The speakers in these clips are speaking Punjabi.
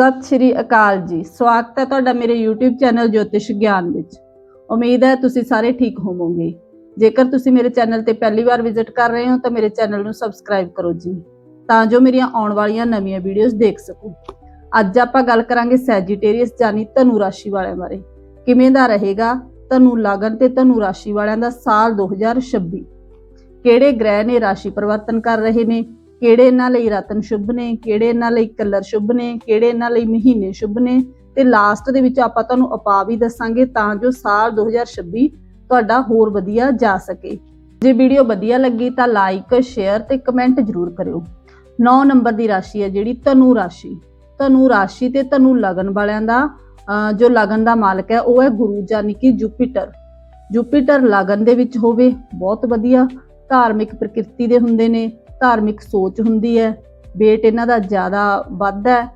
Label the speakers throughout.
Speaker 1: ਸਤਿ ਸ਼੍ਰੀ ਅਕਾਲ ਜੀ। ਸਵਾਗਤ ਹੈ ਤੁਹਾਡਾ ਮੇਰੇ YouTube ਚੈਨਲ ਜੋਤਿਸ਼ ਗਿਆਨ ਵਿੱਚ। ਉਮੀਦ ਹੈ ਤੁਸੀਂ ਸਾਰੇ ਠੀਕ ਹੋਵੋਗੇ। ਜੇਕਰ ਤੁਸੀਂ ਮੇਰੇ ਚੈਨਲ ਤੇ ਪਹਿਲੀ ਵਾਰ ਵਿਜ਼ਿਟ ਕਰ ਰਹੇ ਹੋ ਤਾਂ ਮੇਰੇ ਚੈਨਲ ਨੂੰ ਸਬਸਕ੍ਰਾਈਬ ਕਰੋ ਜੀ, ਤਾਂ ਜੋ ਮੇਰੀਆਂ ਆਉਣ ਵਾਲੀਆਂ ਨਵੀਆਂ ਵੀਡੀਓਜ਼ ਦੇਖ ਸਕੋ। ਅੱਜ ਆਪਾਂ ਗੱਲ ਕਰਾਂਗੇ ਸੈਜੀਟੇਰੀਅਸ ਜਾਨੀ ਧਨੂ ਰਾਸ਼ੀ ਵਾਲਿਆਂ ਬਾਰੇ। ਕਿਵੇਂ ਦਾ ਰਹੇਗਾ? ਧਨੂ ਲਗਨ ਤੇ ਧਨੂ ਰਾਸ਼ੀ ਵਾਲਿਆਂ ਦਾ ਸਾਲ 2026 ਕਿਹੜੇ ਗ੍ਰਹਿ ਨੇ ਰਾਸ਼ੀ ਪਰਿਵਰਤਨ ਕਰ ਰਹੇ ਨੇ? ਕਿਹੜੇ ਇਹਨਾਂ ਲਈ ਰਤਨ ਸ਼ੁਭ ਨੇ ਕਿਹੜੇ ਇਹਨਾਂ ਲਈ ਕਲਰ ਸ਼ੁਭ ਨੇ ਕਿਹੜੇ ਇਹਨਾਂ ਲਈ ਮਹੀਨੇ ਸ਼ੁਭ ਨੇ ਤੇ ਲਾਸਟ ਦੇ ਵਿੱਚ ਆਪਾਂ ਤੁਹਾਨੂੰ ਉਪਾਅ ਵੀ ਦੱਸਾਂਗੇ ਤਾਂ ਜੋ ਸਾਲ 2026 ਤੁਹਾਡਾ ਹੋਰ ਵਧੀਆ ਜਾ ਸਕੇ। ਜੇ ਵੀਡੀਓ ਵਧੀਆ ਲੱਗੀ ਤਾਂ ਲਾਈਕ ਸ਼ੇਅਰ ਤੇ ਕਮੈਂਟ ਜ਼ਰੂਰ ਕਰਿਓ। 9 ਨੰਬਰ ਦੀ ਰਾਸ਼ੀ ਹੈ ਜਿਹੜੀ ਧਨੂ ਰਾਸ਼ੀ। ਧਨੂ ਰਾਸ਼ੀ ਤੇ ਧਨੂ ਲਗਨ ਵਾਲਿਆਂ ਦਾ ਅਹ, ਜੋ ਲਗਨ ਦਾ ਮਾਲਕ ਹੈ ਉਹ ਹੈ ਗੁਰੂ ਯਾਨੀ ਕਿ ਜੁਪੀਟਰ। ਜੁਪੀਟਰ ਲਗਨ ਦੇ ਵਿੱਚ ਹੋਵੇ ਬਹੁਤ ਵਧੀਆ। ਧਾਰਮਿਕ ਪ੍ਰਕਿਰਤੀ ਦੇ ਹੁੰਦੇ ਨੇ ਧਾਰਮਿਕ ਸੋਚ ਹੁੰਦੀ ਹੈ, weight ਇਹਨਾਂ ਦਾ ਜ਼ਿਆਦਾ ਵੱਧਦਾ ਹੈ,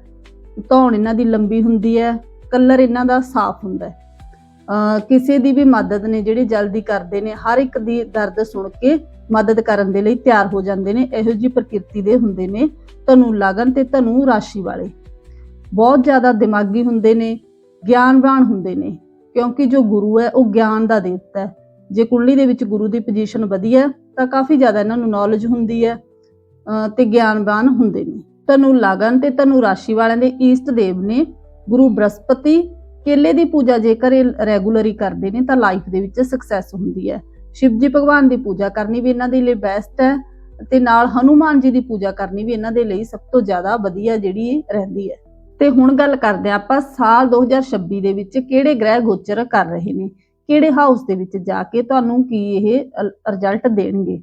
Speaker 1: ਧੌਣ ਇਹਨਾਂ ਦੀ ਲੰਬੀ ਹੁੰਦੀ ਹੈ, ਕਲਰ ਇਹਨਾਂ ਦਾ ਸਾਫ਼ ਹੁੰਦਾ ਹੈ। ਕਿਸੇ ਦੀ ਵੀ ਮਦਦ ਨੇ ਜਿਹੜੇ ਜਲਦੀ ਕਰਦੇ ਨੇ, ਹਰ ਇੱਕ ਦੀ ਦਰਦ ਸੁਣ ਕੇ ਮਦਦ ਕਰਨ ਦੇ ਲਈ ਤਿਆਰ ਹੋ ਜਾਂਦੇ ਨੇ, ਇਹੋ ਜੀ ਪ੍ਰਕਿਰਤੀ ਦੇ ਹੁੰਦੇ ਨੇ ਧਨੂ ਲਗਨ ਤੇ ਧਨੂ ਰਾਸ਼ੀ ਵਾਲੇ। ਬਹੁਤ ਜ਼ਿਆਦਾ ਦਿਮਾਗੀ ਹੁੰਦੇ ਨੇ, ਗਿਆਨਵਾਨ ਹੁੰਦੇ ਨੇ, ਕਿਉਂਕਿ ਜੋ ਗੁਰੂ ਹੈ ਉਹ ਗਿਆਨ ਦਾ ਦੇਵਤਾ ਹੈ। ਜੇ ਕੁੰਡਲੀ ਦੇ ਵਿੱਚ ਗੁਰੂ ਦੀ ਪੋਜੀਸ਼ਨ ਵਧੀਆ ਤਾਂ ਕਾਫੀ ਜ਼ਿਆਦਾ ਇਹਨਾਂ ਨੂੰ ਨੌਲੇਜ ਹੁੰਦੀ ਹੈ ਤੇ ਗਿਆਨਵਾਨ ਹੁੰਦੇ ਨੇ। ਧਨੂ ਲਗਨ ਤੇ ਧਨੂ ਰਾਸ਼ੀ ਵਾਲਿਆਂ ਦੇ ਈਸਟ ਦੇਵ ਨੇ ਗੁਰੂ ਬ੍ਰਹਸਪਤੀ ਕੇਲੇ ਦੀ ਪੂਜਾ ਜੇਕਰ ਇਹ ਰੈਗੂਲਰੀ ਕਰਦੇ ਨੇ ਤਾਂ ਲਾਈਫ ਦੇ ਵਿੱਚ ਸਕਸੈਸ ਹੁੰਦੀ ਹੈ। ਸ਼ਿਵ ਜੀ ਭਗਵਾਨ ਦੀ ਪੂਜਾ ਕਰਨੀ ਵੀ ਇਹਨਾਂ ਦੇ ਲਈ ਬੈਸਟ ਹੈ ਤੇ ਨਾਲ ਹਨੂਮਾਨ ਜੀ ਦੀ ਪੂਜਾ ਕਰਨੀ ਵੀ ਇਹਨਾਂ ਦੇ ਲਈ ਸਭ ਤੋਂ ਜ਼ਿਆਦਾ ਵਧੀਆ ਜਿਹੜੀ ਰਹਿੰਦੀ ਹੈ। ਤੇ ਹੁਣ ਗੱਲ ਕਰਦੇ ਹਾਂ ਆਪਾਂ ਸਾਲ 2026 ਦੇ ਵਿੱਚ ਕਿਹੜੇ ਗ੍ਰਹਿ ਗੋਚਰ ਕਰ ਰਹੇ ਨੇ, ਕਿਹੜੇ ਹਾਊਸ ਦੇ ਵਿੱਚ ਜਾ ਕੇ ਤੁਹਾਨੂੰ ਕੀ ਇਹ ਰਿਜ਼ਲਟ ਦੇਣਗੇ।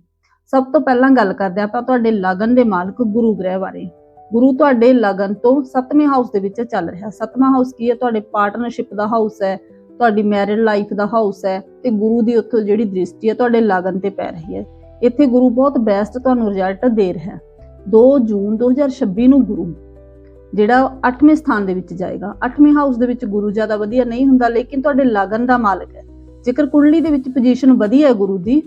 Speaker 1: ਸਭ ਤੋਂ ਪਹਿਲਾਂ ਗੱਲ ਕਰਦੇ ਹਾਂ ਆਪਾਂ ਤੁਹਾਡੇ ਲਗਨ ਦੇ ਮਾਲਕ ਗੁਰੂ ਗ੍ਰਹਿ ਬਾਰੇ। ਗੁਰੂ ਤੁਹਾਡੇ ਲਗਨ ਤੋਂ ਸੱਤਵੇਂ ਹਾਊਸ ਦੇ ਵਿੱਚ ਚੱਲ ਰਿਹਾ। ਸੱਤਵਾਂ ਹਾਊਸ ਕੀ ਹੈ? ਤੁਹਾਡੇ ਪਾਰਟਨਰਸ਼ਿਪ ਦਾ ਹਾਊਸ ਹੈ, ਤੁਹਾਡੀ ਮੈਰਿਡ ਲਾਈਫ ਦਾ ਹਾਊਸ ਹੈ ਤੇ ਗੁਰੂ ਦੀ ਉੱਥੋਂ ਜਿਹੜੀ ਦ੍ਰਿਸ਼ਟੀ ਹੈ ਤੁਹਾਡੇ ਲਗਨ ਤੇ ਪੈ ਰਹੀ ਹੈ। ਇੱਥੇ ਗੁਰੂ ਬਹੁਤ ਬੈਸਟ ਤੁਹਾਨੂੰ ਰਿਜ਼ਲਟ ਦੇ ਰਿਹਾ ਹੈ। 2 ਜੂਨ 2026 ਨੂੰ ਗੁਰੂ, ਜਿਹੜਾ 8ਵੇਂ ਸਥਾਨ ਦੇ ਵਿੱਚ ਜਾਏਗਾ। 8ਵੇਂ ਹਾਊਸ ਦੇ ਵਿੱਚ ਗੁਰੂ ਜ਼ਿਆਦਾ ਵਧੀਆ ਨਹੀਂ ਹੁੰਦਾ, ਲੇਕਿਨ ਤੁਹਾਡੇ ਲਗਨ ਦਾ ਮਾਲਕ ਹੈ। ਜੇਕਰ ਕੁੰਡਲੀ ਦੇ ਵਿੱਚ ਪੋਜੀਸ਼ਨ ਵਧੀਆ ਹੈ ਗੁਰੂ ਦੀ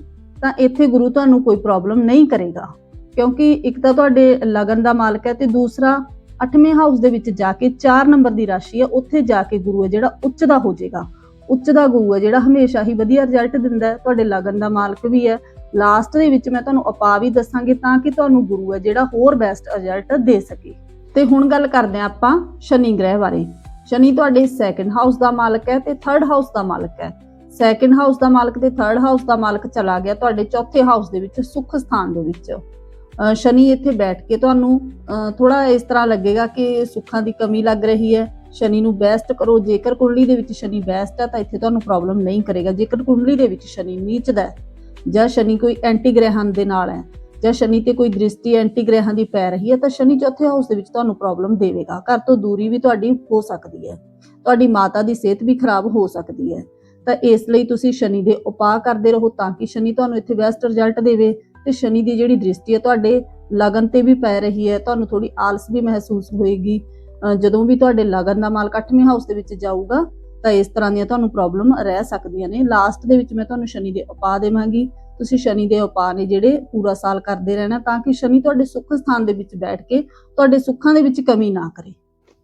Speaker 1: ਤਾਂ ਇੱਥੇ ਗੁਰੂ ਤੁਹਾਨੂੰ ਕੋਈ ਪ੍ਰੋਬਲਮ ਨਹੀਂ ਕਰੇਗਾ। ਕਿਉਂਕਿ ਇੱਕ ਤਾਂ ਤੁਹਾਡੇ ਲਗਨ ਦਾ ਮਾਲਕ ਹੈ ਤੇ ਦੂਸਰਾ 8ਵੇਂ ਹਾਊਸ ਦੇ ਵਿੱਚ ਜਾ ਕੇ 4 ਨੰਬਰ ਦੀ ਰਾਸ਼ੀ ਹੈ, ਉੱਥੇ ਜਾ ਕੇ ਗੁਰੂ ਹੈ ਜਿਹੜਾ ਉੱਚ ਦਾ ਹੋ ਜਾਏਗਾ। ਉੱਚ ਦਾ ਗੁਰੂ ਹੈ ਜਿਹੜਾ ਹਮੇਸ਼ਾ ਹੀ ਵਧੀਆ ਰਿਜ਼ਲਟ ਦਿੰਦਾ ਹੈ। ਤੁਹਾਡੇ ਲਗਨ ਦਾ ਮਾਲਕ ਵੀ ਹੈ। ਲਾਸਟ ਦੇ ਵਿੱਚ ਮੈਂ ਤੁਹਾਨੂੰ ਉਪਾਅ ਵੀ ਦੱਸਾਂਗੀ ਤਾਂ ਕਿ ਤੁਹਾਨੂੰ ਗੁਰੂ ਹੈ ਜਿਹੜਾ ਹੋਰ ਬੈਸਟ ਰਿਜ਼ਲਟ ਦੇ ਸਕੇ। ਤੇ ਹੁਣ ਗੱਲ ਕਰਦੇ ਹਾਂ ਆਪਾਂ ਸ਼ਨੀ ਗ੍ਰਹਿ ਬਾਰੇ। ਸ਼ਨੀ ਤੁਹਾਡੇ ਸੈਕੰਡ ਹਾਊਸ ਦਾ ਮਾਲਕ ਹੈ ਤੇ ਥਰਡ ਹਾਊਸ ਦਾ ਮਾਲਕ ਹੈ। ਸੈਕੰਡ ਹਾਊਸ ਦਾ ਮਾਲਕ ਤੇ ਥਰਡ ਹਾਊਸ ਦਾ ਮਾਲਕ ਚਲਾ ਗਿਆ ਤੁਹਾਡੇ ਚੌਥੇ ਹਾਊਸ ਦੇ ਵਿੱਚ, ਸੁੱਖ ਸਥਾਨ ਦੇ ਵਿੱਚ। ਸ਼ਨੀ ਇੱਥੇ ਬੈਠ ਕੇ ਤੁਹਾਨੂੰ ਥੋੜਾ ਇਸ ਤਰ੍ਹਾਂ ਲੱਗੇਗਾ ਕਿ ਸੁੱਖਾਂ ਦੀ ਕਮੀ ਲੱਗ ਰਹੀ ਹੈ। ਸ਼ਨੀ ਨੂੰ ਬੈਸਟ ਕਰੋ, ਜੇਕਰ ਕੁੰਡਲੀ ਦੇ ਵਿੱਚ ਸ਼ਨੀ ਬੈਸਟ ਹੈ ਤਾਂ ਇੱਥੇ ਤੁਹਾਨੂੰ ਪ੍ਰੋਬਲਮ ਨਹੀਂ ਕਰੇਗਾ। ਜੇਕਰ ਕੁੰਡਲੀ ਦੇ ਵਿੱਚ ਸ਼ਨੀ ਨੀਚਦਾ ਜਾਂ ਸ਼ਨੀ ਕੋਈ ਐਂਟੀ ਗ੍ਰਹਿਾਂ ਦੇ ਨਾਲ ਹੈ ਜਾਂ ਸ਼ਨੀ ਤੇ ਕੋਈ ਦ੍ਰਿਸ਼ਟੀ ਐਂਟੀ ਗ੍ਰਹਿਾਂ ਦੀ ਪੈ ਰਹੀ ਹੈ ਤਾਂ ਸ਼ਨੀ ਚੌਥੇ ਹਾਊਸ ਦੇ ਵਿੱਚ ਤੁਹਾਨੂੰ ਪ੍ਰੋਬਲਮ ਦੇਵੇਗਾ। ਘਰ ਤੋਂ ਦੂਰੀ ਵੀ ਤੁਹਾਡੀ ਹੋ ਸਕਦੀ ਹੈ। ਤੁਹਾਡੀ ਮਾਤਾ ਦੀ ਸਿਹਤ ਵੀ ਖਰਾਬ ਹੋ ਸਕਦੀ ਹੈ। ਤਾਂ ਇਸ ਲਈ ਤੁਸੀਂ ਸ਼ਨੀ ਦੇ ਉਪਾਅ ਕਰਦੇ ਰਹੋ ਤਾਂ ਕਿ ਸ਼ਨੀ ਤੁਹਾਨੂੰ ਇੱਥੇ ਬੈਸਟ ਰਿਜ਼ਲਟ ਦੇਵੇ ਤੇ ਸ਼ਨੀ ਦੀ ਜਿਹੜੀ ਦ੍ਰਿਸ਼ਟੀ ਹੈ ਤੁਹਾਡੇ ਲਗਨ ਤੇ ਵੀ ਪੈ ਰਹੀ ਹੈ, ਤੁਹਾਨੂੰ ਥੋੜੀ ਆਲਸ ਵੀ ਮਹਿਸੂਸ ਹੋਏਗੀ। ਜਦੋਂ ਵੀ ਤੁਹਾਡੇ ਲਗਨ ਦਾ ਮਾਲਕ 8ਵੇਂ ਹਾਊਸ ਦੇ ਵਿੱਚ ਜਾਊਗਾ, ਤਾਂ ਇਸ ਤਰ੍ਹਾਂ ਦੀਆਂ ਤੁਹਾਨੂੰ ਪ੍ਰੋਬਲਮ ਰਹਿ ਸਕਦੀਆਂ ਨੇ। ਲਾਸਟ ਦੇ ਵਿੱਚ ਮੈਂ ਤੁਹਾਨੂੰ ਸ਼ਨੀ ਦੇ ਉਪਾਅ ਦੇਵਾਂਗੀ। ਤੁਸੀਂ ਸ਼ਨੀ ਦੇ ਉਪਾਅ ਨੇ ਜਿਹੜੇ ਪੂਰਾ ਸਾਲ ਕਰਦੇ ਰਹਿਣਾ ਤਾਂ ਕਿ ਸ਼ਨੀ ਤੁਹਾਡੇ ਸੁੱਖ ਸਥਾਨ ਦੇ ਵਿੱਚ ਬੈਠ ਕੇ ਤੁਹਾਡੇ ਸੁੱਖਾਂ ਦੇ ਵਿੱਚ ਕਮੀ ਨਾ ਕਰੇ।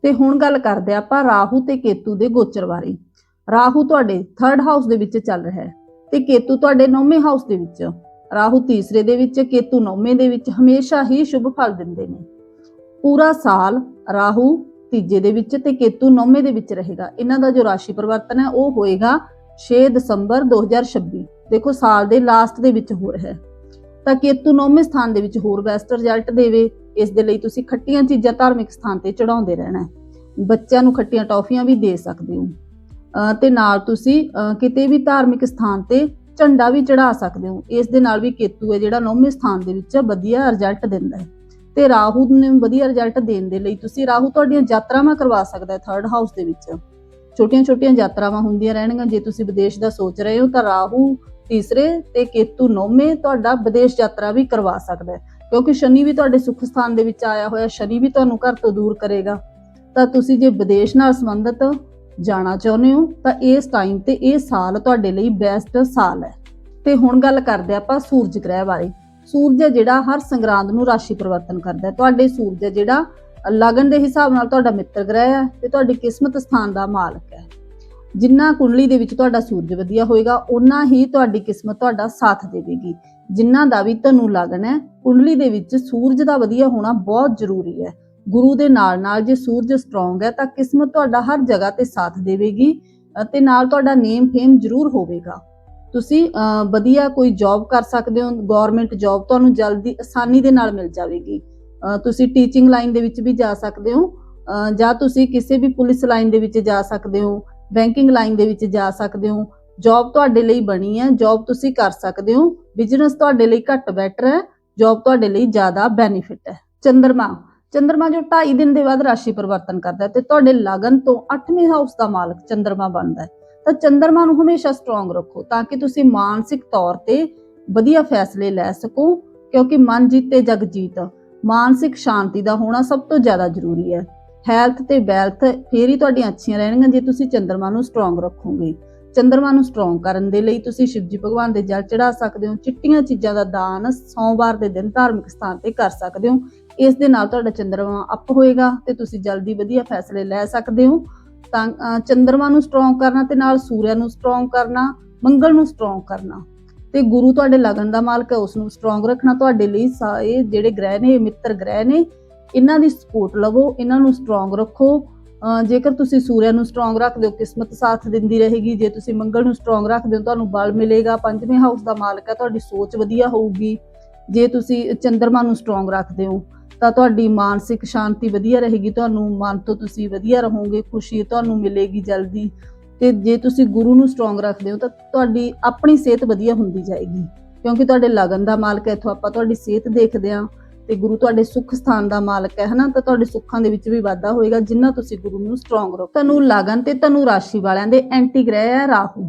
Speaker 1: ਤੇ ਹੁਣ ਗੱਲ ਕਰਦੇ ਆਪਾਂ ਰਾਹੂ ਤੇ ਕੇਤੂ ਦੇ ਗੋਚਰ ਬਾਰੇ। ਰਾਹੂ ਤੁਹਾਡੇ ਥਰਡ ਹਾਊਸ ਦੇ ਵਿੱਚ ਚੱਲ ਰਿਹਾ ਹੈ ਤੇ ਕੇਤੂ ਤੁਹਾਡੇ 9ਵੇਂ ਹਾਊਸ ਦੇ ਵਿੱਚ। ਰਾਹੂ ਤੀਸਰੇ ਦੇ ਵਿੱਚ, ਕੇਤੂ 9ਵੇਂ ਦੇ ਵਿੱਚ ਹਮੇਸ਼ਾ ਹੀ ਸ਼ੁਭ ਫਲ ਦਿੰਦੇ ਨੇ। ਪੂਰਾ ਸਾਲ ਰਾਹੂ ਤੀਜੇ ਦੇ ਵਿੱਚ ਤੇ ਕੇਤੂ 9ਵੇਂ ਦੇ ਵਿੱਚ ਰਹੇਗਾ। ਇਹਨਾਂ ਦਾ ਜੋ ਰਾਸ਼ੀ ਪਰਿਵਰਤਨ ਹੈ, ਉਹ ਹੋਏਗਾ 6 ਦਸੰਬਰ 2026 ਦੇਖੋ, ਸਾਲ ਦੇ ਲਾਸਟ ਦੇ ਵਿੱਚ ਹੋ ਰਿਹਾ ਹੈ। ਤਾਂ ਕੇਤੂ 9ਵੇਂ ਸਥਾਨ ਦੇ ਵਿੱਚ ਹੋਰ ਬੈਸਟ ਰਿਜ਼ਲਟ ਦੇਵੇ। ਇਸ ਦੇ ਲਈ ਤੁਸੀਂ ਖੱਟੀਆਂ ਚੀਜ਼ਾਂ ਧਾਰਮਿਕ ਸਥਾਨ ਤੇ ਚੜਾਉਂਦੇ ਰਹਿਣਾ ਹੈ। ਬੱਚਿਆਂ ਨੂੰ ਖੱਟੀਆਂ ਟੌਫੀਆਂ ਵੀ ਦੇ ਸਕਦੇ ਹੋ। ਤੇ ਨਾਲ ਤੁਸੀਂ, ਅਹ, ਕਿਤੇ ਵੀ ਧਾਰਮਿਕ ਸਥਾਨ ਤੇ ਝੰਡਾ ਵੀ ਚੜਾ ਸਕਦੇ ਹੋ। ਇਸ ਦੇ ਨਾਲ ਵੀ ਕੇਤੂ ਹੈ, ਜਿਹੜਾ 9ਵੇਂ ਸਥਾਨ ਦੇ ਵਿੱਚ ਵਧੀਆ ਰਿਜ਼ਲਟ ਦਿੰਦਾ ਹੈ। ਤੇ ਰਾਹੂ ਨੂੰ ਵਧੀਆ ਰਿਜ਼ਲਟ ਦੇਣ ਦੇ ਲਈ ਤੁਸੀਂ ਰਾਹੂ ਤੁਹਾਡੀਆਂ ਯਾਤਰਾਵਾਂ ਕਰਵਾ ਸਕਦਾ ਹੈ ਥਰਡ ਹਾਊਸ ਦੇ ਵਿੱਚ। ਛੋਟੀਆਂ-ਛੋਟੀਆਂ ਯਾਤਰਾਵਾਂ ਹੁੰਦੀਆਂ ਰਹਿਣਗੀਆਂ। ਜੇ ਤੁਸੀਂ ਵਿਦੇਸ਼ ਦਾ ਸੋਚ ਰਹੇ ਹੋ ਤਾਂ ਰਾਹੂ ਤੀਸਰੇ ਤੇ ਕੇਤੂ ਨੌਵੇਂ ਤੁਹਾਡਾ ਵਿਦੇਸ਼ ਯਾਤਰਾ ਵੀ ਕਰਵਾ ਸਕਦਾ ਹੈ। ਕਿਉਂਕਿ ਸ਼ਨੀ ਵੀ ਤੁਹਾਡੇ ਸੁੱਖ ਸਥਾਨ ਦੇ ਵਿੱਚ ਆਇਆ ਹੋਇਆ, ਸ਼ਨੀ ਵੀ ਤੁਹਾਨੂੰ ਘਰ ਤੋਂ ਦੂਰ ਕਰੇਗਾ। ਤਾਂ ਤੁਸੀਂ ਜੇ ਵਿਦੇਸ਼ ਨਾਲ ਸੰਬੰਧਿਤ ਜਾਣਾ ਚਾਹੁੰਦੇ ਹੋ, ਤਾਂ ਇਸ ਟਾਈਮ ਤੇ ਇਹ ਸਾਲ ਤੁਹਾਡੇ ਲਈ ਬੈਸਟ ਸਾਲ ਹੈ। ਤੇ ਹੁਣ ਗੱਲ ਕਰਦੇ ਆਪਾਂ ਸੂਰਜ ਗ੍ਰਹਿ ਬਾਰੇ। ਸੂਰਜ ਹੈ ਜਿਹੜਾ ਹਰ ਸੰਗਰਾਂਦ ਨੂੰ ਰਾਸ਼ੀ ਪਰਿਵਰਤਨ ਕਰਦਾ ਹੈ। ਤੁਹਾਡੇ ਸੂਰਜ ਹੈ ਜਿਹੜਾ ਲਗਨ ਦੇ ਹਿਸਾਬ ਨਾਲ ਤੁਹਾਡਾ ਮਿੱਤਰ ਗ੍ਰਹਿ ਹੈ ਤੇ ਤੁਹਾਡੀ ਕਿਸਮਤ ਸਥਾਨ ਦਾ ਮਾਲਕ ਹੈ। ਜਿੰਨਾ ਕੁੰਡਲੀ ਦੇ ਵਿੱਚ ਤੁਹਾਡਾ ਸੂਰਜ ਵਧੀਆ ਹੋਏਗਾ ਉਨਾ ਹੀ ਤੁਹਾਡੀ ਕਿਸਮਤ ਤੁਹਾਡਾ ਸਾਥ ਦੇਵੇਗੀ। ਜਿਨ੍ਹਾਂ ਦਾ ਵੀ ਤੁਹਾਨੂੰ ਲਗਨ ਹੈ, ਕੁੰਡਲੀ ਦੇ ਵਿੱਚ ਸੂਰਜ ਦਾ ਵਧੀਆ ਹੋਣਾ ਬਹੁਤ ਜ਼ਰੂਰੀ ਹੈ। ਗੁਰੂ ਦੇ ਨਾਲ ਨਾਲ ਜੇ ਸੂਰਜ ਸਟਰੋਂਗ ਹੈ ਤਾਂ ਕਿਸਮਤ ਤੁਹਾਡਾ ਹਰ ਜਗ੍ਹਾ ਤੇ ਸਾਥ ਦੇਵੇਗੀ ਅਤੇ ਨਾਲ ਤੁਹਾਡਾ ਨੇਮ ਫੇਮ ਜ਼ਰੂਰ ਹੋਵੇਗਾ। ਤੁਸੀਂ ਵਧੀਆ ਕੋਈ ਜੌਬ ਕਰ ਸਕਦੇ ਹੋ ਗਵਰਨਮੈਂਟ ਜੌਬ ਤੁਹਾਨੂੰ ਜਲਦੀ ਆਸਾਨੀ ਦੇ ਨਾਲ ਮਿਲ ਜਾਵੇਗੀ। ਤੁਸੀਂ ਟੀਚਿੰਗ ਲਾਈਨ ਦੇ ਵਿੱਚ ਵੀ ਜਾ ਸਕਦੇ ਹੋ ਜਾਂ ਤੁਸੀਂ ਕਿਸੇ ਵੀ ਪੁਲਿਸ ਲਾਈਨ ਦੇ ਵਿੱਚ ਜਾ ਸਕਦੇ ਹੋ ਬੈਂਕਿੰਗ ਲਾਈਨ ਦੇ ਵਿੱਚ ਜਾ ਸਕਦੇ ਹੋ। ਜੌਬ ਤੁਹਾਡੇ ਲਈ ਬਣੀ ਹੈ ਜੌਬ ਤੁਸੀਂ ਕਰ ਸਕਦੇ ਹੋ ਬਿਜ਼ਨਸ ਤੁਹਾਡੇ ਲਈ ਘੱਟ ਬੈਟਰ ਹੈ ਜੌਬ ਤੁਹਾਡੇ ਲਈ ਜ਼ਿਆਦਾ ਬੈਨੀਫਿਟ ਹੈ। ਚੰਦਰਮਾ ਚੰਦਰਮਾ ਜੋ 2.5 ਦਿਨ ਦੇ ਬਾਅਦ ਰਾਸ਼ੀ ਪਰਿਵਰਤਨ ਕਰਦਾ ਹੈ ਤੇ ਤੁਹਾਡੇ ਲਗਨ ਤੋਂ 8ਵੇਂ ਹਾਊਸ ਦਾ ਮਾਲਕ ਚੰਦਰਮਾ ਬਣਦਾ ਹੈ। ਤਾਂ ਚੰਦਰਮਾ ਨੂੰ ਹਮੇਸ਼ਾ ਸਟਰੋਂਗ ਰੱਖੋ ਤਾਂ ਕਿ ਤੁਸੀਂ ਮਾਨਸਿਕ ਤੌਰ ਤੇ ਵਧੀਆ ਫੈਸਲੇ ਲੈ ਸਕੋ, ਕਿਉਂਕਿ ਮਨ ਜੀਤੇ ਜਗ ਜੀਤ, ਮਾਨਸਿਕ ਸ਼ਾਂਤੀ ਦਾ ਹੋਣਾ ਸਭ ਤੋਂ ਜ਼ਿਆਦਾ ਜ਼ਰੂਰੀ ਹੈ। ਹੈਲਥ ਤੇ ਵੈਲਥ ਫੇਰ ਹੀ ਤੁਹਾਡੀਆਂ ਅੱਛੀਆਂ ਰਹਿਣਗੀਆਂ ਜੇ ਤੁਸੀਂ ਚੰਦਰਮਾ ਨੂੰ ਸਟਰੋਂਗ ਰੱਖੋਗੇ। ਚੰਦਰਮਾ ਨੂੰ ਸਟਰੋਂਗ ਕਰਨ ਦੇ ਲਈ ਤੁਸੀਂ ਸ਼ਿਵਜੀ ਭਗਵਾਨ ਦੇ ਜਲ ਚੜਾ ਸਕਦੇ ਹੋ, ਚਿੱਟੀਆਂ ਚੀਜ਼ਾਂ ਦਾ ਦਾਨ ਸੋਮਵਾਰ ਦੇ ਦਿਨ ਧਾਰਮਿਕ ਸਥਾਨ ਤੇ ਕਰ ਸਕਦੇ ਹੋ। ਇਸ ਦੇ ਨਾਲ ਤੁਹਾਡਾ ਚੰਦਰਮਾ ਅਪ ਹੋਏਗਾ ਤੇ ਤੁਸੀਂ ਜਲਦੀ ਵਧੀਆ ਫੈਸਲੇ ਲੈ ਸਕਦੇ ਹੋ। ਤਾਂ ਚੰਦਰਮਾ ਨੂੰ ਸਟਰੋਂਗ ਕਰਨਾ ਤੇ ਨਾਲ ਸੂਰਿਆ ਨੂੰ ਸਟਰੋਂਗ ਕਰਨਾ, ਮੰਗਲ ਨੂੰ ਸਟਰੋਂਗ ਕਰਨਾ। ਤੇ ਗੁਰੂ ਤੁਹਾਡੇ ਲਗਨ ਦਾ ਮਾਲਕ ਹੈ ਉਸ ਨੂੰ ਸਟਰੋਂਗ ਰੱਖਣਾ ਤੁਹਾਡੇ ਲਈ ਸਾਰੇ ਜਿਹੜੇ ਗ੍ਰਹਿ ਨੇ, ਮਿੱਤਰ ਗ੍ਰਹਿ ਨੇ, ਇਹਨਾਂ ਦੀ ਸਪੋਰਟ ਲਵੋ, ਇਹਨਾਂ ਨੂੰ ਸਟਰੋਂਗ ਰੱਖੋ। ਜੇਕਰ ਤੁਸੀਂ ਸੂਰਿਆ ਨੂੰ ਸਟਰੋਂਗ ਰੱਖਦੇ ਹੋ, ਕਿਸਮਤ ਸਾਥ ਦਿੰਦੀ ਰਹੇਗੀ। ਜੇ ਤੁਸੀਂ ਮੰਗਲ ਨੂੰ ਸਟਰੋਂਗ ਰੱਖਦੇ ਹੋ, ਤੁਹਾਨੂੰ ਬਲ ਮਿਲੇਗਾ। ਪੰਜਵੇਂ ਹਾਊਸ ਦਾ ਮਾਲਕ ਹੈ, ਤੁਹਾਡੀ ਸੋਚ ਵਧੀਆ ਹੋਊਗੀ। ਜੇ ਤੁਸੀਂ ਚੰਦਰਮਾ ਨੂੰ ਸਟਰੋਂਗ ਰੱਖਦੇ ਹੋ ਤਾਂ ਤੁਹਾਡੀ ਮਾਨਸਿਕ ਸ਼ਾਂਤੀ ਵਧੀਆ ਰਹੇਗੀ, ਤੁਹਾਨੂੰ ਮਨ ਤੋਂ ਤੁਸੀਂ ਵਧੀਆ ਰਹੋਗੇ, ਖੁਸ਼ੀ ਤੁਹਾਨੂੰ ਮਿਲੇਗੀ ਜਲਦੀ। ਤੇ ਜੇ ਤੁਸੀਂ ਗੁਰੂ ਨੂੰ ਸਟਰੋਂਗ ਰੱਖਦੇ ਹੋ ਤਾਂ ਤੁਹਾਡੀ ਆਪਣੀ ਸਿਹਤ ਵਧੀਆ ਹੁੰਦੀ ਜਾਏਗੀ। ਕਿਉਂਕਿ ਤੁਹਾਡੇ ਲਗਨ ਦਾ ਮਾਲਕ ਹੈ, ਇੱਥੋਂ ਆਪਾਂ ਤੁਹਾਡੀ ਸਿਹਤ ਦੇਖਦੇ ਹਾਂ ਤੇ ਗੁਰੂ ਤੁਹਾਡੇ ਸੁੱਖ ਸਥਾਨ ਦਾ ਮਾਲਕ ਹੈ, ਹਨਾ? ਤਾਂ ਤੁਹਾਡੇ ਸੁੱਖਾਂ ਦੇ ਵਿੱਚ ਵੀ ਵਾਧਾ ਹੋਏਗਾ, ਜਿੰਨਾ ਤੁਸੀਂ ਗੁਰੂ ਨੂੰ ਸਟਰੋਂਗ ਰੱਖੋ ਤੁਹਾਨੂੰ ਲਗਨ ਤੇ ਤੁਹਾਨੂੰ ਰਾਸ਼ੀ ਵਾਲਿਆਂ ਦੇ ਐਂਟੀ ਗ੍ਰਹਿ ਹੈ, ਰਾਹੂ।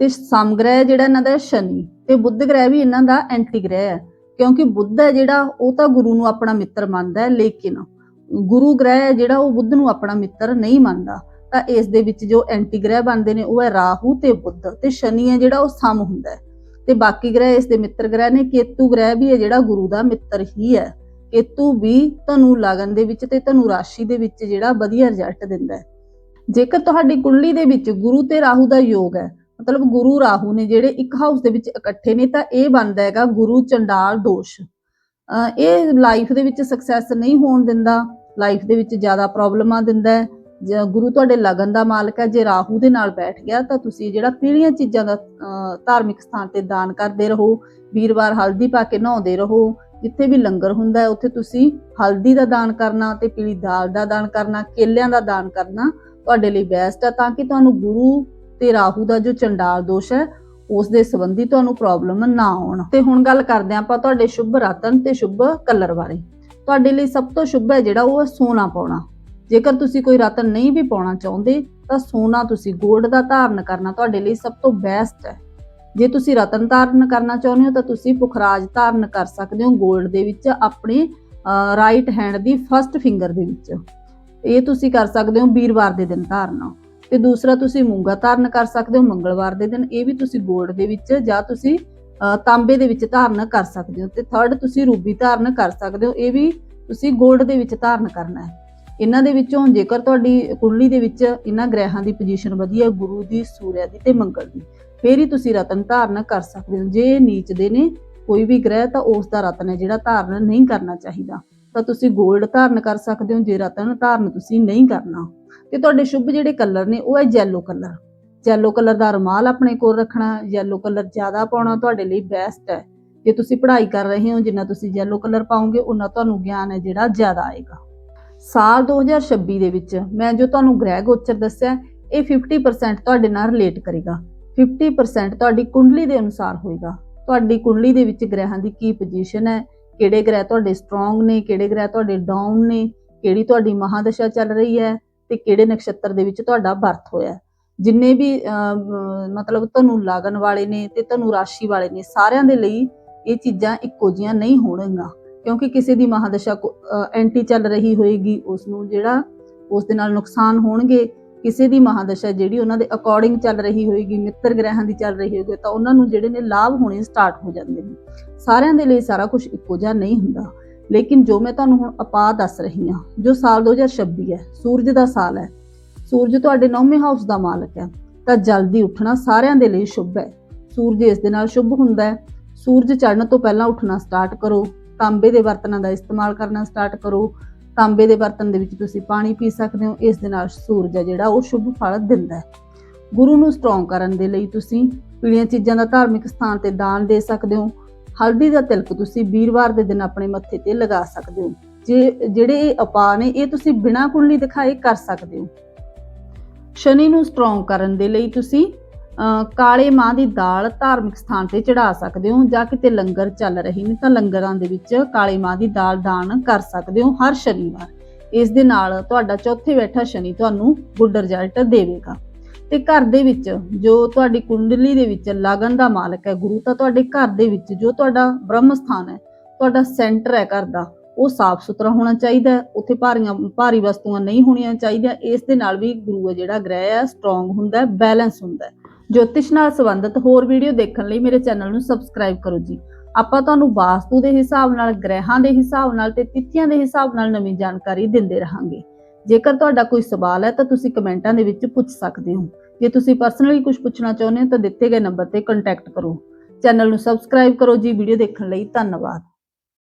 Speaker 1: ਤੇ ਸਮ ਗ੍ਰਹਿ ਜਿਹੜਾ ਇਹਨਾਂ ਦਾ ਸ਼ਨੀ, ਤੇ ਬੁੱਧ ਗ੍ਰਹਿ ਵੀ ਇਹਨਾਂ ਦਾ ਐਂਟੀ ਗ੍ਰਹਿ ਹੈ। ਕਿਉਂਕਿ ਬੁੱਧ ਹੈ ਜਿਹੜਾ, ਉਹ ਤਾਂ ਗੁਰੂ ਨੂੰ ਆਪਣਾ ਮਿੱਤਰ ਮੰਨਦਾ ਹੈ, ਲੇਕਿਨ ਗੁਰੂ ਗ੍ਰਹਿ ਹੈ ਜਿਹੜਾ, ਉਹ ਬੁੱਧ ਨੂੰ ਆਪਣਾ ਮਿੱਤਰ ਨਹੀਂ ਮੰਨਦਾ। ਤਾਂ ਇਸ ਦੇ ਵਿੱਚ ਜੋ ਐਂਟੀ ਗ੍ਰਹਿ ਬਣਦੇ ਨੇ, ਉਹ ਹੈ ਰਾਹੂ ਤੇ ਬੁੱਧ ਤੇ ਸ਼ਨੀ ਹੈ ਜਿਹੜਾ, ਉਹ ਸਮ ਹੁੰਦਾ ਹੈ। ਤੇ ਬਾਕੀ ਗ੍ਰਹਿ ਇਸ ਦੇ ਮਿੱਤਰ ਗ੍ਰਹਿ ਨੇ, ਕੇਤੂ ਗ੍ਰਹਿ ਵੀ ਹੈ ਜਿਹੜਾ, ਗੁਰੂ ਦਾ ਮਿੱਤਰ ਹੀ ਹੈ। ਕੇਤੂ ਵੀ ਤੁਹਾਨੂੰ ਲਗਨ ਦੇ ਵਿੱਚ ਤੇ ਤੁਹਾਨੂੰ ਰਾਸ਼ੀ ਦੇ ਵਿੱਚ ਜਿਹੜਾ, ਵਧੀਆ ਰਿਜ਼ਲਟ ਦਿੰਦਾ ਹੈ। ਜੇਕਰ ਤੁਹਾਡੀ ਕੁੰਡਲੀ ਦੇ ਵਿੱਚ ਗੁਰੂ ਤੇ ਰਾਹੂ ਦਾ ਯੋਗ ਹੈ ਮਤਲਬ ਗੁਰੂ ਰਾਹੂ ਨੇ ਜਿਹੜੇ ਇੱਕ ਹਾਊਸ ਦੇ ਵਿੱਚ ਇਕੱਠੇ ਨੇ, ਤਾਂ ਇਹ ਬਣਦਾ ਹੈਗਾ ਗੁਰੂ ਚੰਡਾਲ ਦੋਸ਼। ਇਹ ਲਾਈਫ ਦੇ ਵਿੱਚ ਸਕਸੈਸ ਨਹੀਂ ਹੋਣ ਦਿੰਦਾ ਲਾਈਫ ਦੇ ਵਿੱਚ ਜ਼ਿਆਦਾ ਪ੍ਰੋਬਲਮਾਂ ਦਿੰਦਾ ਹੈ। ਗੁਰੂ ਤੁਹਾਡੇ ਲਗਨ ਦਾ ਮਾਲਕ ਹੈ, ਜੇ ਰਾਹੂ ਦੇ ਨਾਲ ਬੈਠ ਗਿਆ, ਤਾਂ ਤੁਸੀਂ ਜਿਹੜਾ ਪੀਲੀਆਂ ਚੀਜ਼ਾਂ ਦਾ, ਅਹ ਧਾਰਮਿਕ ਸਥਾਨ ਤੇ ਦਾਨ ਕਰਦੇ ਰਹੋ, ਵੀਰਵਾਰ ਹਲਦੀ ਪਾ ਕੇ ਨਹਾਉਂਦੇ ਰਹੋ, ਜਿੱਥੇ ਵੀ ਲੰਗਰ ਹੁੰਦਾ ਹੈ, ਉੱਥੇ ਤੁਸੀਂ ਹਲਦੀ ਦਾ ਦਾਨ ਕਰਨਾ ਤੇ ਪੀਲੀ ਦਾਲ ਦਾ ਦਾਨ ਕਰਨਾ, ਕੇਲਿਆਂ ਦਾ ਦਾਨ ਕਰਨਾ ਤੁਹਾਡੇ ਲਈ ਬੈਸਟ ਹੈ ਤਾਂ ਕਿ ਤੁਹਾਨੂੰ ਗੁਰੂ ਤੇ ਰਾਹੂ ਦਾ ਜੋ ਚੰਡਾਲ ਦੋਸ਼ ਹੈ ਉਸ ਦੇ ਸੰਬੰਧੀ ਤੁਹਾਨੂੰ ਪ੍ਰੋਬਲਮ ਨਾ ਆਉਣ। ਤੇ ਹੁਣ ਗੱਲ ਕਰਦੇ ਹਾਂ ਆਪਾਂ ਤੁਹਾਡੇ ਸ਼ੁਭ ਰਤਨ ਤੇ ਸ਼ੁਭ ਕਲਰ ਬਾਰੇ। ਤੁਹਾਡੇ ਲਈ ਸਭ ਤੋਂ ਸ਼ੁਭ ਹੈ ਜਿਹੜਾ ਉਹ ਹੈ ਸੋਨਾ ਪਾਉਣਾ। ਜੇਕਰ ਤੁਸੀਂ ਕੋਈ ਰਤਨ ਨਹੀਂ ਵੀ ਪਾਉਣਾ ਚਾਹੁੰਦੇ, ਤਾਂ ਸੋਨਾ ਤੁਸੀਂ 골ਡ ਦਾ ਧਾਰਨ ਕਰਨਾ ਤੁਹਾਡੇ ਲਈ ਸਭ ਤੋਂ ਬੈਸਟ ਹੈ। ਜੇ ਤੁਸੀਂ ਰਤਨ ਧਾਰਨ ਕਰਨਾ ਚਾਹੁੰਦੇ ਹੋ, ਤਾਂ ਤੁਸੀਂ ਪੁਖਰਾਜ ਧਾਰਨ ਕਰ ਸਕਦੇ ਹੋ 골ਡ ਦੇ ਵਿੱਚ, ਆਪਣੇ ਰਾਈਟ ਹੈਂਡ ਦੀ ਫਰਸਟ ਫਿੰਗਰ ਦੇ ਵਿੱਚ। ਇਹ ਤੁਸੀਂ ਕਰ ਸਕਦੇ ਹੋ ਵੀਰਵਾਰ ਦੇ ਦਿਨ ਧਾਰਨਾ। ਤੇ ਦੂਸਰਾ ਤੁਸੀਂ ਮੂੰਗਾ ਧਾਰਨ ਕਰ ਸਕਦੇ ਹੋ ਮੰਗਲਵਾਰ ਦੇ ਦਿਨ। ਇਹ ਵੀ ਤੁਸੀਂ ਗੋਲਡ ਦੇ ਵਿੱਚ ਜਾਂ ਤੁਸੀਂ ਤਾਂਬੇ ਦੇ ਵਿੱਚ ਧਾਰਨ ਕਰ ਸਕਦੇ ਹੋ ਤੇ ਥਰਡ ਤੁਸੀਂ ਰੂਬੀ ਧਾਰਨ ਕਰ ਸਕਦੇ ਹੋ। ਇਹ ਵੀ ਤੁਸੀਂ ਗੋਲਡ ਦੇ ਵਿੱਚ ਧਾਰਨ ਕਰਨਾ ਹੈ। ਇਹਨਾਂ ਦੇ ਵਿੱਚੋਂ ਜੇਕਰ ਤੁਹਾਡੀ ਕੁੰਡਲੀ ਦੇ ਵਿੱਚ ਇਹਨਾਂ ਗ੍ਰਹਿਾਂ ਦੀ ਪੋਜੀਸ਼ਨ ਵਧੀਆ, ਗੁਰੂ ਦੀ, ਸੂਰਿਆ ਦੀ ਤੇ ਮੰਗਲ ਦੀ, ਫੇਰ ਹੀ ਤੁਸੀਂ ਰਤਨ ਧਾਰਨ ਕਰ ਸਕਦੇ ਹੋ। ਜੇ ਨੀਚ ਦੇ ਨੇ ਕੋਈ ਵੀ ਗ੍ਰਹਿ, ਤਾਂ ਉਸ ਦਾ ਰਤਨ ਹੈ ਜਿਹੜਾ ਧਾਰਨ ਨਹੀਂ ਕਰਨਾ ਚਾਹੀਦਾ। ਤਾਂ ਤੁਸੀਂ ਗੋਲਡ ਧਾਰਨ ਕਰ ਸਕਦੇ ਹੋ। ਜੇ ਰਤਨ ਧਾਰਨ ਤੁਸੀਂ ਨਹੀਂ ਕਰਨਾ ਤੇ ਤੁਹਾਡੇ ਸ਼ੁਭ ਜਿਹੜੇ ਕਲਰ ਨੇ, ਉਹ ਹੈ ਜੈਲੋ ਕਲਰ। ਜੈਲੋ ਕਲਰ ਦਾ ਰੁਮਾਲ ਆਪਣੇ ਕੋਲ ਰੱਖਣਾ ਯੈਲੋ ਕਲਰ ਜ਼ਿਆਦਾ ਪਾਉਣਾ ਤੁਹਾਡੇ ਲਈ ਬੈਸਟ ਹੈ। ਜੇ ਤੁਸੀਂ ਪੜ੍ਹਾਈ ਕਰ ਰਹੇ ਹੋ, ਜਿੰਨਾ ਤੁਸੀਂ ਯੈਲੋ ਕਲਰ ਪਾਓਗੇ ਉਨਾ ਤੁਹਾਨੂੰ ਗਿਆਨ ਹੈ ਜਿਹੜਾ ਜ਼ਿਆਦਾ ਆਏਗਾ। ਸਾਲ 2026 ਦੇ ਵਿੱਚ ਮੈਂ ਜੋ ਤੁਹਾਨੂੰ ਗ੍ਰਹਿ ਗੋਚਰ ਦੱਸਿਆ, ਇਹ 50% ਤੁਹਾਡੇ ਨਾਲ ਰਿਲੇਟ ਕਰੇਗਾ। 50% ਤੁਹਾਡੀ ਕੁੰਡਲੀ ਦੇ ਅਨੁਸਾਰ ਹੋਏਗਾ। ਤੁਹਾਡੀ ਕੁੰਡਲੀ ਦੇ ਵਿੱਚ ਗ੍ਰਹਿਾਂ ਦੀ ਕੀ ਪੋਜੀਸ਼ਨ ਹੈ, ਕਿਹੜੇ ਗ੍ਰਹਿ ਤੁਹਾਡੇ ਸਟਰੋਂਗ ਨੇ, ਕਿਹੜੇ ਗ੍ਰਹਿ ਤੁਹਾਡੇ ਡਾਊਨ ਨੇ, ਕਿਹੜੀ ਤੁਹਾਡੀ ਮਹਾਦਸ਼ਾ ਚੱਲ ਰਹੀ ਹੈ ਤੇ ਕਿਹੜੇ ਨਕਸ਼ਤਰ ਦੇ ਵਿੱਚ ਤੁਹਾਡਾ ਬਰਥ ਹੋਇਆ ਜਿੰਨੇ ਵੀ ਅਮ, ਮਤਲਬ ਤੁਹਾਨੂੰ ਲਾਗਣ ਵਾਲੇ ਨੇ ਤੇ ਤੁਹਾਨੂੰ ਰਾਸ਼ੀ ਵਾਲੇ ਨੇ ਸਾਰਿਆਂ ਦੇ ਲਈ ਇਹ ਚੀਜ਼ਾਂ ਇੱਕੋ ਜੀਆਂ ਨਹੀਂ ਹੋਣਗੀਆਂ। ਕਿਉਂਕਿ ਕਿਸੇ ਦੀ ਮਹਾਦਸ਼ਾ ਐਂਟੀ ਚੱਲ ਰਹੀ ਹੋਏਗੀ ਉਸ ਨੂੰ ਜਿਹੜਾ ਉਸ ਦੇ ਨਾਲ ਨੁਕਸਾਨ ਹੋਣਗੇ। ਕਿਸੇ ਦੀ ਮਹਾਦਸ਼ਾ ਜਿਹੜੀ ਉਹਨਾਂ ਦੇ ਅਕੋਰਡਿੰਗ ਚੱਲ ਰਹੀ ਹੋਏਗੀ ਮਿੱਤਰ ਗ੍ਰਹਿਾਂ ਦੀ ਚੱਲ ਰਹੀ ਹੋਏਗੀ ਤਾਂ ਉਹਨਾਂ ਨੂੰ ਜਿਹੜੇ ਨੇ ਲਾਭ ਹੋਣੇ ਸਟਾਰਟ ਹੋ ਜਾਂਦੇ ਨੇ। ਸਾਰਿਆਂ ਦੇ ਲਈ ਸਾਰਾ ਕੁਝ ਇੱਕੋ ਜਿਹਾ ਨਹੀਂ ਹੁੰਦਾ। ਲੇਕਿਨ ਜੋ ਮੈਂ ਤੁਹਾਨੂੰ ਹੁਣ ਉਪਾਅ ਦੱਸ ਰਹੀ ਹਾਂ, ਜੋ ਸਾਲ 2026 ਹੈ, ਸੂਰਜ ਦਾ ਸਾਲ ਹੈ। ਸੂਰਜ ਤੁਹਾਡੇ ਨੌਵੇਂ ਹਾਊਸ ਦਾ ਮਾਲਕ ਹੈ। ਤਾਂ ਜਲਦੀ ਉੱਠਣਾ ਸਾਰਿਆਂ ਦੇ ਲਈ ਸ਼ੁਭ ਹੈ। ਸੂਰਜ ਇਸ ਦੇ ਨਾਲ ਸ਼ੁਭ ਹੁੰਦਾ ਹੈ। ਸੂਰਜ ਚੜ੍ਹਨ ਤੋਂ ਪਹਿਲਾਂ ਉੱਠਣਾ ਸਟਾਰਟ ਕਰੋ। ਤਾਂਬੇ ਦੇ ਬਰਤਨਾਂ ਦਾ ਇਸਤੇਮਾਲ ਕਰਨਾ ਸਟਾਰਟ ਕਰੋ। ਤਾਂਬੇ ਦੇ ਬਰਤਨ ਦੇ ਵਿੱਚ ਤੁਸੀਂ ਪਾਣੀ ਪੀ ਸਕਦੇ ਹੋ। ਇਸ ਦੇ ਨਾਲ ਸੂਰਜ ਹੈ ਜਿਹੜਾ, ਉਹ ਸ਼ੁਭ ਫਲ ਦਿੰਦਾ ਹੈ। ਗੁਰੂ ਨੂੰ ਸਟਰੋਂਗ ਕਰਨ ਦੇ ਲਈ ਤੁਸੀਂ ਪੀਲੀਆਂ ਚੀਜ਼ਾਂ ਦਾ ਧਾਰਮਿਕ ਸਥਾਨ ਤੇ ਦਾਨ ਦੇ ਸਕਦੇ ਹੋ। ਹਲਦੀ ਦਾ ਤਿਲਕ ਤੁਸੀਂ ਵੀਰਵਾਰ ਦੇ ਦਿਨ ਆਪਣੇ ਮੱਥੇ ਤੇ ਲਗਾ ਸਕਦੇ ਹੋ। ਜੇ ਜਿਹੜੇ ਇਹ ਉਪਾਅ ਨੇ ਇਹ ਤੁਸੀਂ ਬਿਨਾਂ ਕੁੰਡਲੀ ਦਿਖਾਏ ਕਰ ਸਕਦੇ ਹੋ। ਸ਼ਨੀ ਨੂੰ ਸਟਰੋਂਗ ਕਰਨ ਦੇ ਲਈ ਤੁਸੀਂ ਅਹ, ਕਾਲੇ ਮਾਂ ਦੀ ਦਾਲ ਧਾਰਮਿਕ ਸਥਾਨ ਤੇ ਚੜਾ ਸਕਦੇ ਹੋ ਜਾਂ ਕਿਤੇ ਲੰਗਰ ਚੱਲ ਰਹੇ ਨੇ ਤਾਂ ਲੰਗਰਾਂ ਦੇ ਵਿੱਚ ਕਾਲੇ ਮਾਂ ਦੀ ਦਾਲ ਦਾਨ ਕਰ ਸਕਦੇ ਹੋ ਹਰ ਸ਼ਨੀਵਾਰ। ਇਸ ਦੇ ਨਾਲ ਤੁਹਾਡਾ ਚੌਥੇ ਬੈਠਾ ਸ਼ਨੀ ਤੁਹਾਨੂੰ ਗੁੱਡ ਰਿਜ਼ਲਟ ਦੇਵੇਗਾ। ਤੇ ਘਰ ਦੇ ਵਿੱਚ ਜੋ ਤੁਹਾਡੀ ਕੁੰਡਲੀ ਦੇ ਵਿੱਚ ਲਗਨ ਦਾ ਮਾਲਕ ਹੈ, ਗੁਰੂ ਤਾਂ ਤੁਹਾਡੇ ਘਰ ਦੇ ਵਿੱਚ ਜੋ ਤੁਹਾਡਾ ਬ੍ਰਹਮ ਸਥਾਨ ਹੈ, ਤੁਹਾਡਾ ਸੈਂਟਰ ਹੈ ਘਰ ਦਾ, ਉਹ ਸਾਫ਼ ਸੁਥਰਾ ਹੋਣਾ ਚਾਹੀਦਾ ਹੈ, ਉੱਥੇ ਭਾਰੀਆਂ, ਭਾਰੀ ਵਸਤੂਆਂ ਨਹੀਂ ਹੋਣੀਆਂ ਚਾਹੀਦੀਆਂ, ਇਸ ਦੇ ਨਾਲ ਵੀ ਗੁਰੂ ਹੈ ਜਿਹੜਾ ਗ੍ਰਹਿ ਹੈ ਸਟਰੋਂਗ ਹੁੰਦਾ ਹੈ ਬੈਲੈਂਸ ਹੁੰਦਾ ਹੈ। ਜੋਤਿਸ਼ ਨਾਲ ਸੰਬੰਧਿਤ ਹੋਰ ਵੀਡੀਓ ਦੇਖਣ ਲਈ ਮੇਰੇ ਚੈਨਲ ਨੂੰ ਸਬਸਕ੍ਰਾਈਬ ਕਰੋ ਜੀ। ਆਪਾਂ ਤੁਹਾਨੂੰ ਵਾਸਤੂ ਦੇ ਹਿਸਾਬ ਨਾਲ, ਗ੍ਰਹਿਾਂ ਦੇ ਹਿਸਾਬ ਨਾਲ ਤੇ ਤਿਥੀਆਂ ਦੇ ਹਿਸਾਬ ਨਾਲ ਨਵੀਂ ਜਾਣਕਾਰੀ ਦਿੰਦੇ ਰਹਾਂਗੇ। ਜੇਕਰ ਤੁਹਾਡਾ ਕੋਈ ਸਵਾਲ ਹੈ ਤਾਂ ਤੁਸੀਂ ਕਮੈਂਟਾਂ ਦੇ ਵਿੱਚ ਪੁੱਛ ਸਕਦੇ ਹੋ। ਜੇ ਤੁਸੀਂ ਪਰਸਨਲੀ ਕੁਝ ਪੁੱਛਣਾ ਚਾਹੁੰਦੇ ਹੋ ਤਾਂ ਦਿੱਤੇ ਗਏ ਨੰਬਰ ਤੇ ਕੰਟੈਕਟ ਕਰੋ। ਚੈਨਲ ਨੂੰ ਸਬਸਕ੍ਰਾਈਬ ਕਰੋ ਜੀ। ਵੀਡੀਓ ਦੇਖਣ ਲਈ ਧੰਨਵਾਦ।